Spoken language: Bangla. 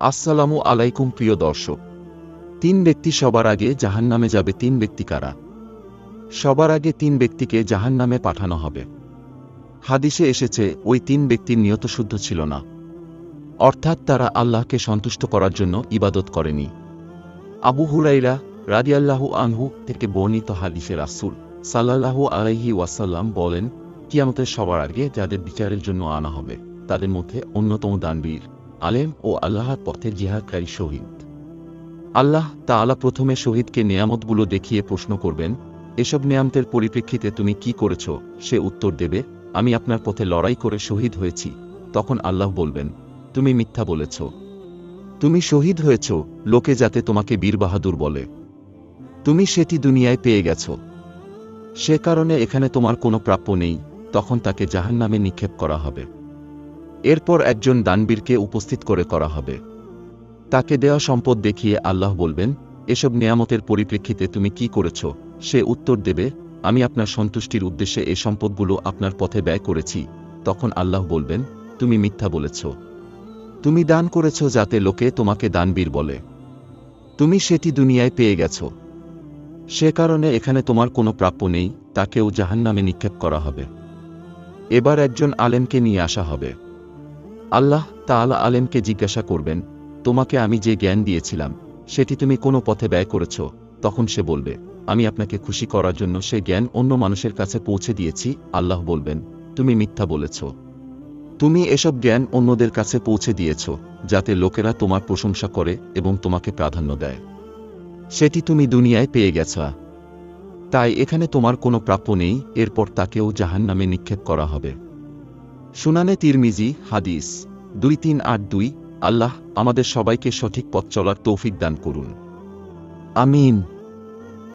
আসসালামু আলাইকুম, প্রিয় দর্শক। তিন ব্যক্তি সবার আগে জাহান্নামে যাবে তিন ব্যক্তি কারা? সবার আগে তিন ব্যক্তিকে জাহান্নামে পাঠানো হবে। হাদিসে এসেছে, ওই তিন ব্যক্তির নিয়ত শুদ্ধ ছিল না। অর্থাৎ তারা আল্লাহকে সন্তুষ্ট করার জন্য ইবাদত করেনি। আবু হুরাইরা রাদিয়াল্লাহু আনহু থেকে বর্ণিত হাদিসে রাসূল সাল্লাল্লাহু আলাইহি ওয়াসাল্লাম বলেন, কিয়ামতের সবার আগে যাদের বিচারের জন্য আনা হবে, তাদের মধ্যে অন্যতম দানবীর। আলেম ও আল্লাহর পথে জিহাদকারী শহীদ। আল্লাহ তাআলা প্রথমে শহীদকে নেয়ামতগুলো দেখিয়ে প্রশ্ন করবেন, এসব নেয়ামতের পরিপ্রেক্ষিতে তুমি কি করেছ? সে উত্তর দেবে, আমি আপনার পথে লড়াই করে শহীদ হয়েছি। তখন আল্লাহ বলবেন, তুমি মিথ্যা বলেছ। তুমি শহীদ হয়েছ, লোকে যাতে তোমাকে বীর বাহাদুর বলে। তুমি সেটি দুনিয়ায় পেয়ে গেছ। সে কারণে এখানে তোমার কোনো প্রাপ্য নেই। তখন তাকে জাহান্নামে নিক্ষেপ করা হবে। এরপর একজন দানবীরকে উপস্থিত করে করা হবে। তাকে দেওয়া সম্পদ দেখিয়ে আল্লাহ বলবেন, এসব নেয়ামতের পরিপ্রেক্ষিতে তুমি কি করেছ? সে উত্তর দেবে, আমি আপনার সন্তুষ্টির উদ্দেশ্যে এ সম্পদগুলো আপনার পথে ব্যয় করেছি। তখন আল্লাহ বলবেন, তুমি মিথ্যা বলেছ। তুমি দান করেছ যাতে লোকে তোমাকে দানবীর বলে। তুমি সেটি দুনিয়ায় পেয়ে গেছ। সে কারণে এখানে তোমার কোনো প্রাপ্য নেই, তাকেও জাহান্নামে নিক্ষেপ করা হবে। এবার একজন আলেমকে নিয়ে আসা হবে। আল্লাহ তাআলা আলেমকে জিজ্ঞাসা করবেন, তোমাকে আমি যে জ্ঞান দিয়েছিলাম, সেটি তুমি কোনো পথে ব্যয় করেছ? তখন সে বলবে, আমি আপনাকে খুশি করার জন্য সে জ্ঞান অন্য মানুষের কাছে পৌঁছে দিয়েছি। আল্লাহ বলবেন, তুমি মিথ্যা বলেছ। তুমি এসব জ্ঞান অন্যদের কাছে পৌঁছে দিয়েছ, যাতে লোকেরা তোমার প্রশংসা করে এবং তোমাকে প্রাধান্য দেয়। সেটি তুমি দুনিয়ায় পেয়ে গেছ। তাই এখানে তোমার কোনো প্রাপ্য নেই, এরপর তাকেও জাহান্নামে নিক্ষেপ করা হবে। সুনানে তিরমিজি, হাদিস, দুই তিন আট দুই, আল্লাহ আমাদের সবাইকে সঠিক পথ চলার তৌফিক দান করুন। আমিন।